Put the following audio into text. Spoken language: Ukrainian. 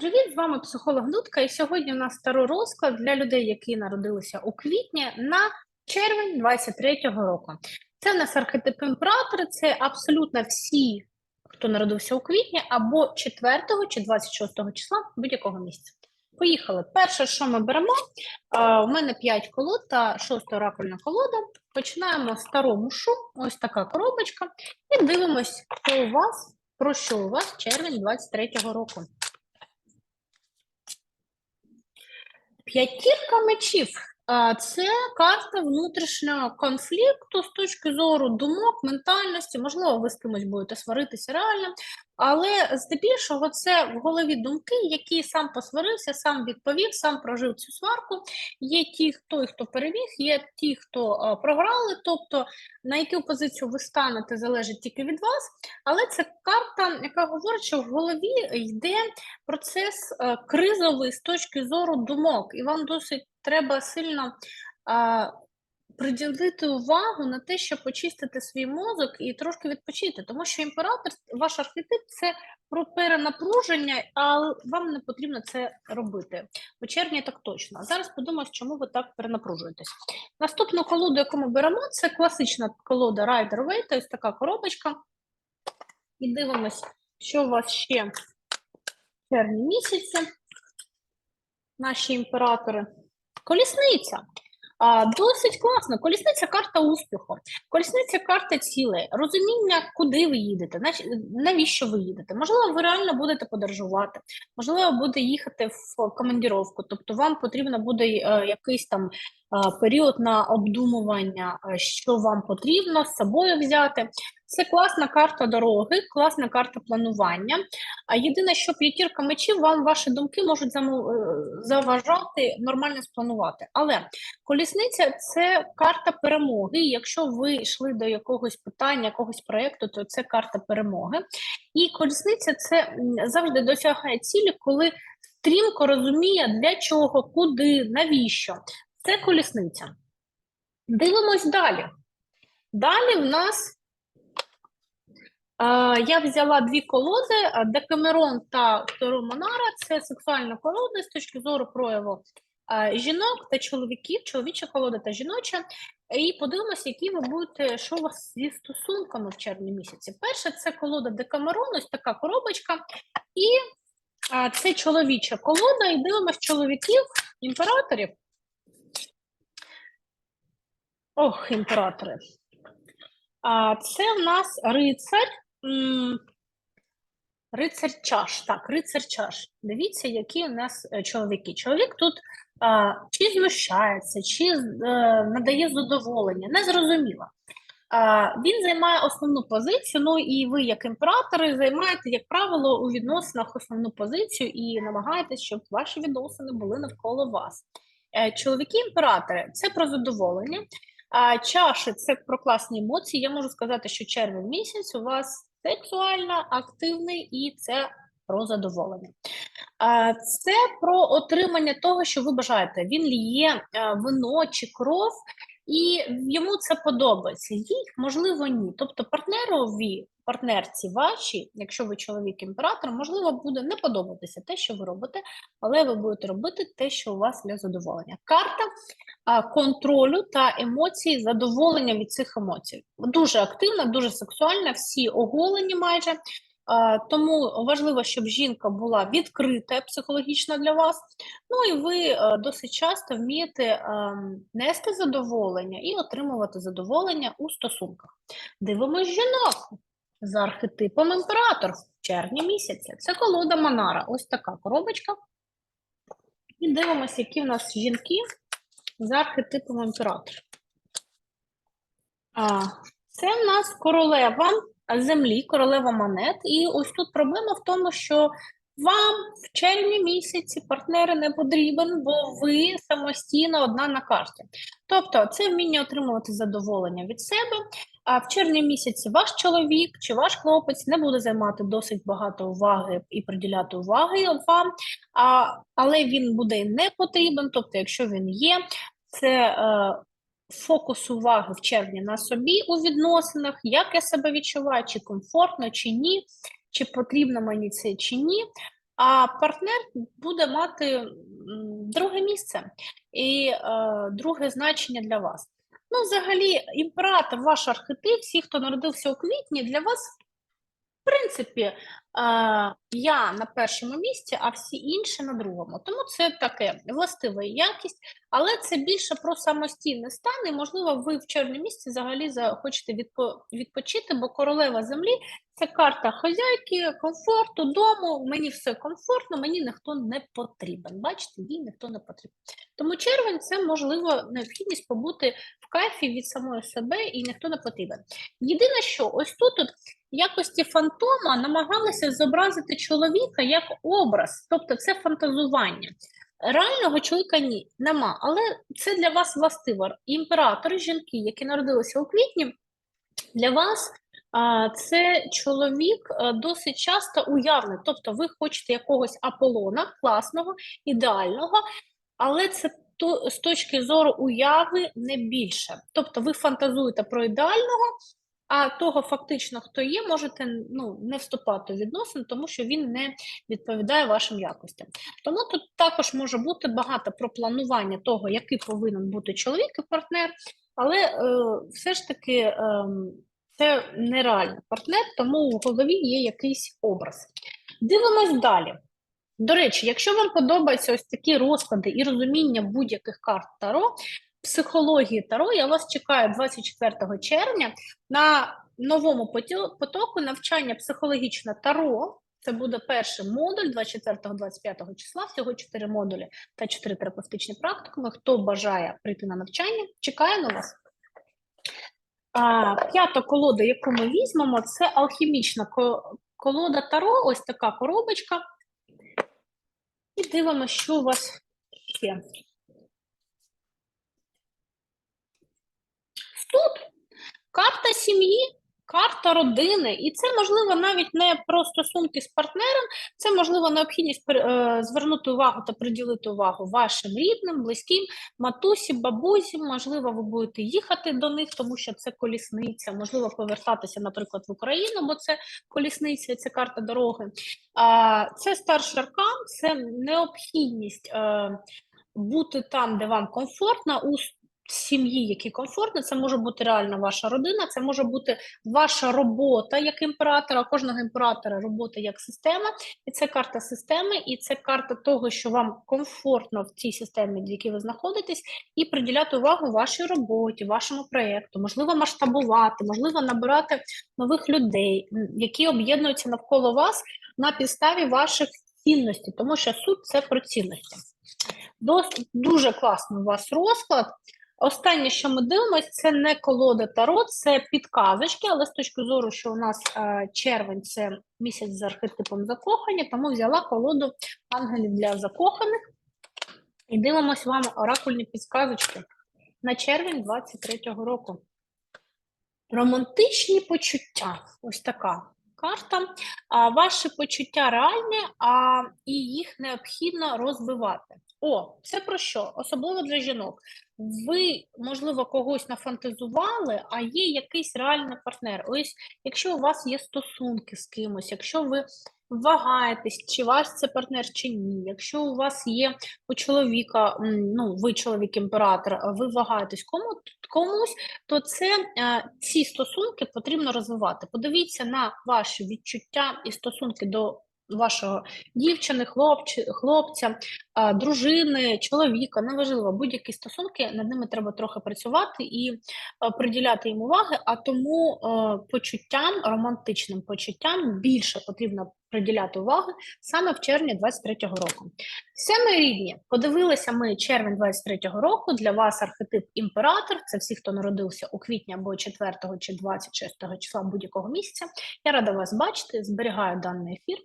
привіт! З вами психолог Дудка. І сьогодні у нас старий розклад для людей, які народилися у квітні на червень 23-го року. Це у нас архетип імператора, це абсолютно всі, хто народився у квітні, або 4 чи 26 числа будь-якого місяця. Поїхали. Перше, що ми беремо, у мене 5 колод та 6 оракульна колода. Починаємо з старому шу, ось така коробочка, і дивимось, що у вас, про що у вас червень 23-го року. П'ятірка мечів. Це карта внутрішнього конфлікту з точки зору думок, ментальності. Можливо, ви з кимось будете сваритися реально, але здебільшого це в голові думки, які сам посварився, сам відповів, сам прожив цю сварку. Є ті, хто хто переміг, є ті, хто а, програли. Тобто на яку позицію ви станете, залежить тільки від вас. Але це карта, яка говорить, що в голові йде процес е, кризовий з точки зору думок, і вам досить треба сильно а, приділити увагу на те, щоб почистити свій мозок і трошки відпочити, тому що імператор, ваш архетип це про перенапруження, а вам не потрібно це робити. У червні так точно. А зараз подумаємо, чому ви так перенапружуєтесь. Наступну колоду, яку ми беремо, це класична колода Rider Waite, ось така коробочка. І дивимось, що у вас ще в червні місяці. Наші імператори. Колісниця. Досить класно. Колісниця карта успіху. Колісниця карта цілей, розуміння, куди ви їдете, навіщо ви їдете. Можливо, ви реально будете подорожувати, можливо, будете їхати в командіровку, тобто вам потрібно буде е, якийсь там е, період на обдумування, е, що вам потрібно з собою взяти. Це класна карта дороги, класна карта планування. А єдине, що п'ятірка мечів, вам ваші думки можуть е, заважати нормально спланувати. Але колісниця це карта перемоги. Якщо ви йшли до якогось питання, якогось проєкту, то це карта перемоги. І колісниця це завжди досягає цілі, коли стрімко розуміє, для чого, куди, навіщо. Це колісниця. Дивимось далі. Далі в нас Я взяла дві колоди: е, Декамерон та Монара. Це сексуальна колода з точки зору прояву е, жінок та чоловіків, чоловіча колода та жіноча. І подивимося, які ви будете, що у вас зі стосунками в червні місяці. Перше, це колода Декамерон, ось така коробочка. І е, це чоловіча колода. І дивимося чоловіків, імператорів. Ох, імператори. А, Це в нас рицар. Рицар чаш. Так, рицар чаш. Дивіться, які у нас е, чоловіки. Чоловік тут а, чи знущається, чи е, надає задоволення, незрозуміло. А, він займає основну позицію. Ну і ви, як імператори, займаєте, як правило, у відносинах основну позицію і намагаєтесь, щоб ваші відносини були навколо вас. Е, Чоловіки-імператори це про задоволення. А чаші це про класні емоції. Я можу сказати, що червень місяць у вас сексуально активний і це про задоволення. Це про отримання того, що ви бажаєте. Він ліє е, вино чи кров, і йому це подобається. Їй, можливо, ні. Тобто партнерові, партнерці ваші, якщо ви чоловік-імператор, можливо, буде не подобатися те, що ви робите, але ви будете робити те, що у вас для задоволення. Карта контролю та емоцій, задоволення від цих емоцій. Дуже активна, дуже сексуальна, всі оголені майже. Тому важливо, щоб жінка була відкрита психологічно для вас. Ну і ви е, досить часто вмієте ем, нести задоволення і отримувати задоволення у стосунках. Дивимось жінок за архетипом імператор в червні місяці. Це колода Монара. Ось така коробочка. І дивимося, які в нас жінки за архетипом імператор. А, це в нас королева землі, королева монет. І ось тут проблема в тому, що вам в червні місяці партнери не потрібен, бо ви самостійно одна на карті. Тобто, це вміння отримувати задоволення від себе. А в червні місяці ваш чоловік чи ваш хлопець не буде займати досить багато уваги і приділяти уваги вам, а, але він буде не потрібен. Тобто, якщо він є, це е, фокус уваги в червні на собі у відносинах, як я себе відчуваю, чи комфортно, чи ні, чи потрібно мені це, чи ні. а партнер буде мати друге місце і е, друге значення для вас. Ну, взагалі, імператор, ваш архетип, всі, хто народився у квітні, для вас, принципі, е, я на першому місці, а всі інші на другому. Тому це таке властива якість, але це більше про самостійний стан, і, можливо, ви в червні місяці взагалі захочете відпо- відпочити, бо королева землі це карта хазяйки, комфорту, дому. Мені все комфортно, мені ніхто не потрібен. Бачите, їй ніхто не потрібен. Тому червень це можливо необхідність побути в кайфі від самої себе і ніхто не потрібен. Єдине, що ось тут от, в якості фантома намагалися зобразити чоловіка як образ, тобто це фантазування. Реального чоловіка ні, нема, але це для вас властиво. Імператори, жінки, які народилися у квітні, для вас а, це чоловік досить часто уявний. Тобто ви хочете якогось Аполлона, класного, ідеального, але це то, з точки зору уяви не більше. Тобто ви фантазуєте про ідеального, а того фактично, хто є, можете ну, не вступати в відносини, тому що він не відповідає вашим якостям. Тому тут також може бути багато про планування того, який повинен бути чоловік і партнер, але е, все ж таки е, це нереальний партнер, тому у голові є якийсь образ. Дивимось далі. До речі, якщо вам подобаються ось такі розклади і розуміння будь-яких карт Таро, психології Таро, я вас чекаю 24 червня на новому потоку навчання психологічне Таро. Це буде перший модуль 24-25 числа, всього 4 модулі та 4 терапевтичні практикуми. Хто бажає прийти на навчання, чекаю на вас. А, п'ята колода, яку ми візьмемо, це алхімічна колода Таро, ось така коробочка. І дивимося, що у вас ще. Тут карта сім'ї, карта родини, і це можливо навіть не про стосунки з партнером, це можливо необхідність е, звернути увагу та приділити увагу вашим рідним, близьким, матусі, бабусі. Можливо, ви будете їхати до них, тому що це колісниця. Можливо, повертатися, наприклад, в Україну, бо це колісниця, це карта дороги. Це старший аркан, це необхідність е, бути там, де вам комфортно, у сім'ї, які комфортно. Це може бути реально ваша родина, це може бути ваша робота як імператора, кожного імператора робота як система. І це карта системи, і це карта того, що вам комфортно в цій системі, в якій ви знаходитесь, і приділяти увагу вашій роботі, вашому проєкту, можливо, масштабувати, можливо, набирати нових людей, які об'єднуються навколо вас на підставі ваших цінностей, тому що суд це про цінності. Дос- дуже класний у вас розклад. Останнє, що ми дивимося, це не колода Таро, це підказочки, але з точки зору, що у нас е, червень це місяць з архетипом закохання, тому взяла колоду ангелів для закоханих і дивимось вам оракульні підказочки на червень 23-го року. Романтичні почуття. Ось така карта. А, ваші почуття реальні, а і їх необхідно розвивати. О, це про що? Особливо для жінок. Ви, можливо, когось нафантазували, а є якийсь реальний партнер. Ось, якщо у вас є стосунки з кимось, якщо ви вагаєтесь, чи ваш це партнер, чи ні, якщо у вас є у чоловіка, ну, ви чоловік імператор, а ви вагаєтесь кому, комусь, то це е, ці стосунки потрібно розвивати. Подивіться на ваші відчуття і стосунки до вашого дівчини, хлопчи, хлопця, дружини, чоловіка, неважливо, будь-які стосунки, над ними треба трохи працювати і приділяти їм уваги, а тому почуттям, романтичним почуттям більше потрібно приділяти уваги саме в червні 23-го року. Все, мої рідні, подивилися ми червень 23-го року. Для вас архетип імператор. Це всі, хто народився у квітні або 4 чи 26 числа будь-якого місяця. Я рада вас бачити. Зберігаю даний ефір.